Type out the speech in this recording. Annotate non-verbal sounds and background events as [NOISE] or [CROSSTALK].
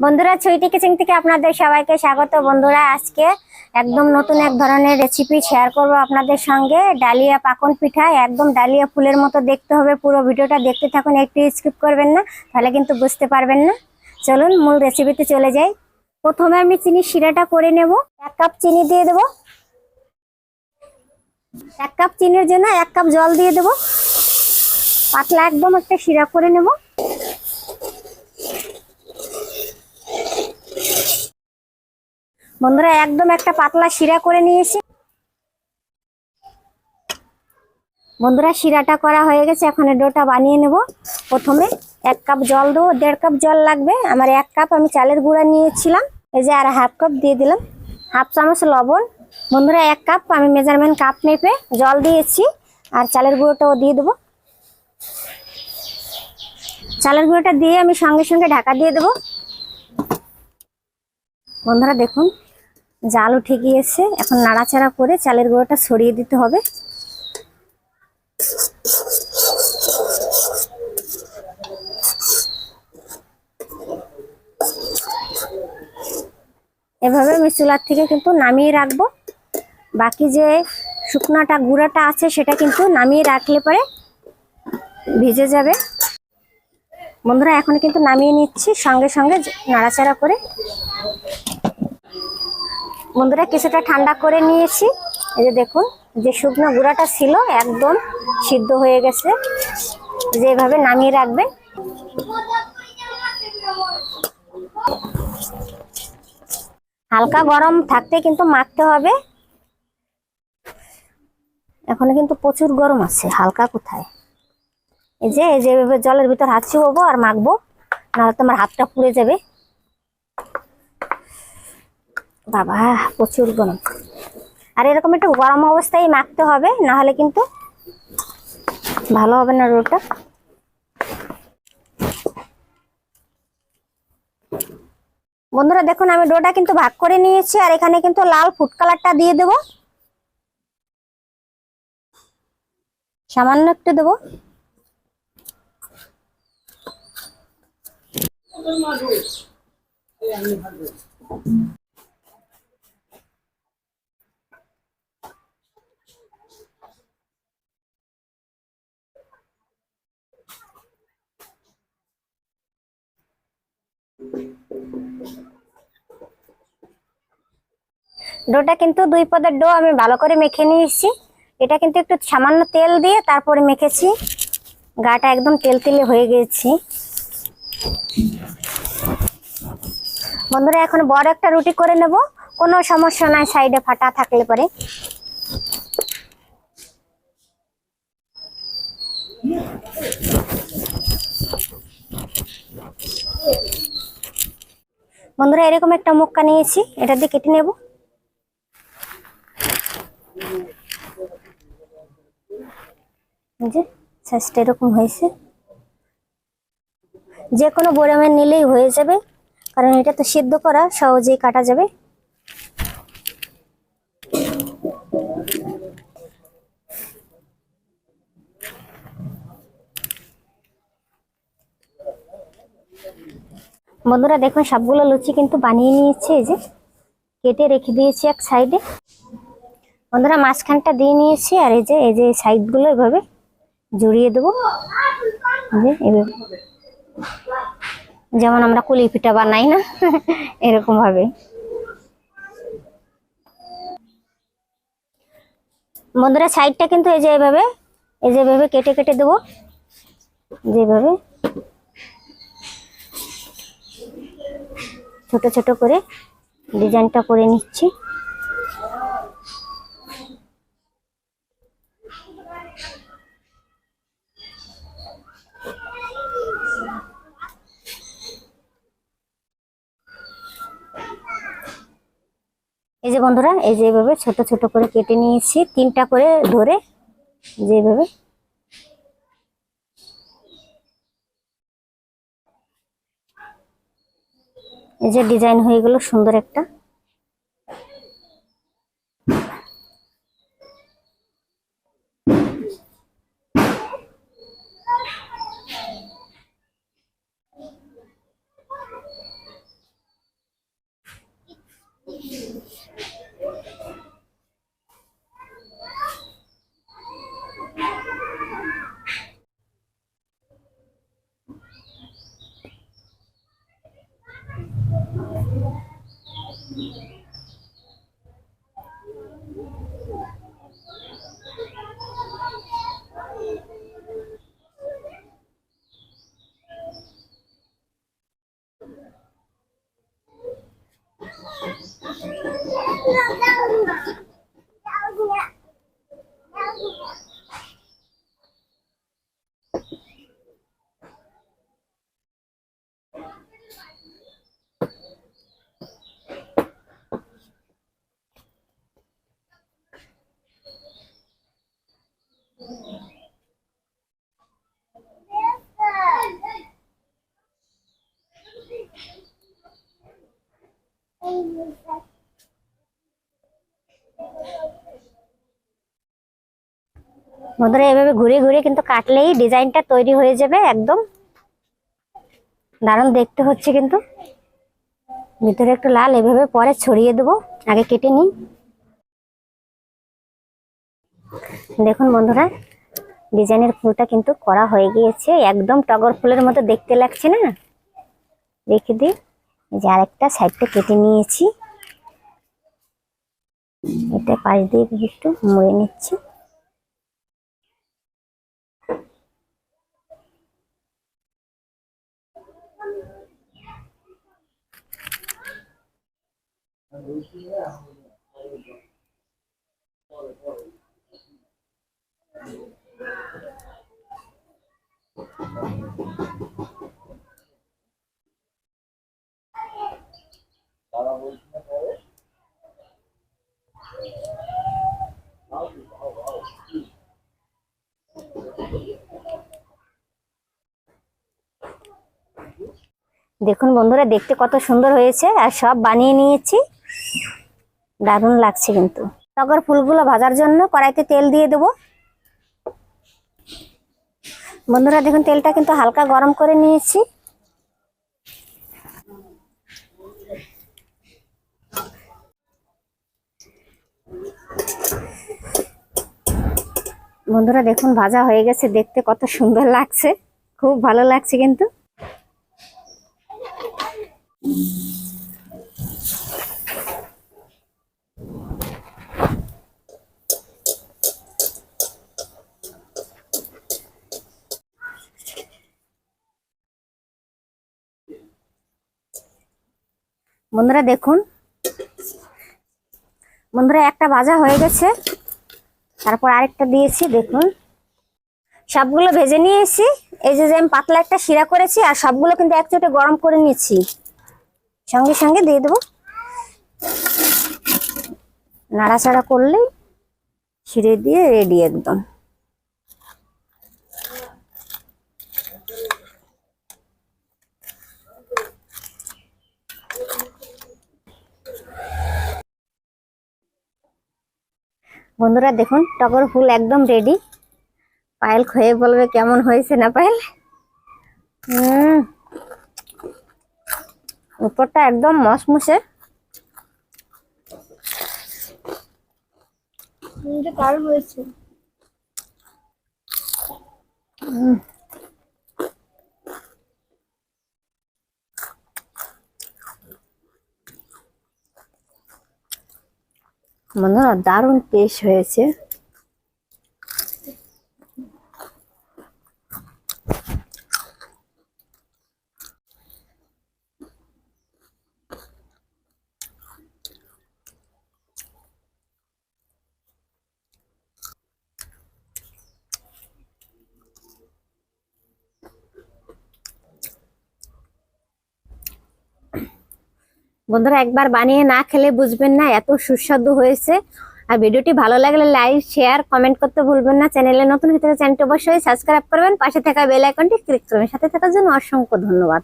বন্ধুরা ছুইটি কিচেন থেকে আপনাদের সবাইকে স্বাগত। বন্ধুরা, আজকে একদম নতুন এক ধরনের রেসিপি শেয়ার করব আপনাদের সঙ্গে। ডালিয়া পাকন পিঠা, একদম ডালিয়া ফুলের মতো দেখতে হবে। পুরো ভিডিওটা দেখতে থাকুন, একটু স্কিপ করবেন না, তাহলে কিন্তু বুঝতে পারবেন না। চলুন, মূল রেসিপিতে চলে যাই। প্রথমে আমি চিনি শিরাটা করে নেব। এক কাপ চিনি দিয়ে দেব। এক কাপ চিনির জন্য এক কাপ জল দিয়ে দেব। পাতলা একদম একটা শিরা করে নেব। বন্ধুরা, একদম একটা পাতলা শিরা করে নিয়েছি। বন্ধুরা, শিরাটা করা হয়ে গেছে। এখন ডোটা বানিয়ে নেব। প্রথমে এক কাপ জল দেবো। দেড় কাপ জল লাগবে। আমার এক কাপ আমি চালের গুঁড়া নিয়েছিলাম। এই যে, আর হাফ কাপ দিয়ে দিলাম। হাফ চামচ লবণ। বন্ধুরা, এক কাপ আমি মেজারমেন্ট কাপ মেপে জল দিয়েছি। আর চালের গুঁড়োটাও দিয়ে দেবো। চালের গুঁড়োটা দিয়ে আমি সঙ্গে সঙ্গে ঢাকা দিয়ে দেবো। বন্ধুরা, দেখুন। জাল উঠে গিয়েছে। এখন নাড়াচাড়া করে চালের গুঁড়োটা ছড়িয়ে দিতে হবে। এভাবে আমি চুলার থেকে কিন্তু নামিয়ে রাখব। বাকি যে শুকনাটা, গুঁড়াটা আছে সেটা কিন্তু নামিয়ে রাখলে পরে ভিজে যাবে। বন্ধুরা, এখন কিন্তু নামিয়ে নিচ্ছি। সঙ্গে সঙ্গে নাড়াচাড়া করে বন্ধুরা কিছুটা ঠান্ডা করে নিয়েছি। এই যে দেখুন, যে শুকনো গুঁড়াটা ছিল একদম সিদ্ধ হয়ে গেছে। যেভাবে নামিয়ে রাখবেন হালকা গরম থাকতে কিন্তু মাখতে হবে। এখনও কিন্তু প্রচুর গরম আছে, হালকা কোথায়? এই যে এই যে জলের ভিতর হাত চুবো আর মাখবো, নাহলে তোমার হাতটা পুড়ে যাবে। বাবা, প্রচুর গরম। আর এরকম একটু গরম অবস্থায় মাখতে হবে, না হলে কিন্তু ভালো হবে না রোলটা বন্ধুরা, দেখুন, আমি ডোটা কিন্তু ভাগ করে নিয়েছি, আর এখানে কিন্তু লাল ফুড কালারটা দিয়ে দেব। সামান্য একটু দেবো। ডোটা কিন্তু দুই পদের ডো আমি ভালো করে মেখে নিয়েছি। এটা কিন্তু একটু সামান্য তেল দিয়ে তারপরে মেখেছি। গাটা একদম তেল তেলে হয়ে গেছি। বন্ধুরা, এখন বড় একটা রুটি করে নেব। কোনো সমস্যা নাই, সাইডে ফাটা থাকলে পরে। বন্ধুরা, এরকম একটা মুক্কা নিয়েছি। এটা দিয়ে কেটে নেব। যে এরকম হয়েছে। যে কোনো বোরামের নিলেই হয়ে যাবে, কারণ এটা তো সিদ্ধ করা, সহজেই কাটা যাবে। বন্ধুরা দেখুন, সবগুলো লুচি কিন্তু বানিয়ে নিয়েছে যে কেটে রেখে দিয়েছি এক সাইডে বন্ধুরা মাঝখানটা দিয়ে নিয়েছি আর এই যে এই যে সাইডগুলো এভাবে জড়িয়ে দেবো। যে, এভাবে। যেমন আমরা কুলি পিঠা বানাই না, [LAUGHS] এরকম ভাবে। বন্ধুরা সাইডটা কিন্তু এই যে এভাবে, এই যে এভাবে কেটে কেটে দেবো। যেভাবে ছোট ছোট করে ডিজাইনটা করে নিচ্ছি। এই যে বন্ধুরা, এই যে এভাবে ছোট ছোট করে কেটে নিয়েছি, তিনটা করে ধরে যেভাবে এই যে ডিজাইন হয়ে গেল সুন্দর একটা। No, no. বন্ধুরা এভাবে ঘুরে ঘুরে কিন্তু কাটলেই ডিজাইনটা তৈরি হয়ে যাবে একদম। দারুণ দেখতে হচ্ছে কিন্তু। ভিতরে একটু লাল এভাবে পরে ছড়িয়ে দেবো, আগে কেটে নিই। দেখুন বন্ধুরা, ডিজাইনের ফুলটা কিন্তু করা হয়ে গিয়েছে, একদম টগর ফুলের মতো দেখতে লাগছে না? রেখে দিই যে আরেকটা সাইডটা কেটে নিয়েছি। এটা পাশ দিয়ে একটু মুড়ে নিচ্ছি। দেখুন বন্ধুরা দেখতে কত সুন্দর হয়েছে আর সব বানিয়ে নিয়েছি। দারুণ লাগছে কিন্তু। টগর ফুলগুলো ভাজার জন্য কড়াইতে তেল দিয়ে দেবো। বন্ধুরা, দেখুন, তেলটা কিন্তু হালকা গরম করে নিয়েছি। বন্ধুরা, দেখুন, ভাজা হয়ে গেছে। দেখতে কত সুন্দর লাগছে। খুব ভালো লাগছে কিন্তু। বন্ধুরা দেখুন। বন্ধুরা একটা ভাজা হয়ে গেছে। তারপর আরেকটা দিয়েছি, দেখুন। সবগুলো ভেজে নিয়ে এসেছি এই যে যে আমি পাতলা একটা শিরা করেছি, আর সবগুলো কিন্তু এক চোটে গরম করে নিয়েছি সঙ্গে সঙ্গে দিয়ে দেবো। নাড়াচাড়া করলেই ছিঁড়ে দিয়ে রেডি একদম। বন্ধুরা দেখুন টগর ফুল একদম রেডি পায়েল খেয়ে বলবে কেমন হয়েছে না পায়েল? হুম উপরটা একদম মসমুসে কার হয়েছে। বন্ধুরা দারুণ টেস্ট হয়েছে। বন্ধুরা একবার বানিয়ে না খেলে বুঝবেন না, এত সুস্বাদু হয়েছে। আর ভিডিওটি ভালো লাগলে লাইক, শেয়ার, কমেন্ট করতে ভুলবেন না। চ্যানেলে নতুন ভিতরে চ্যানেলটি অবশ্যই সাবস্ক্রাইব করবেন। পাশে থাকা বেল আইকনটি ক্লিক করবেন। সাথে থাকার জন্য অসংখ্য ধন্যবাদ।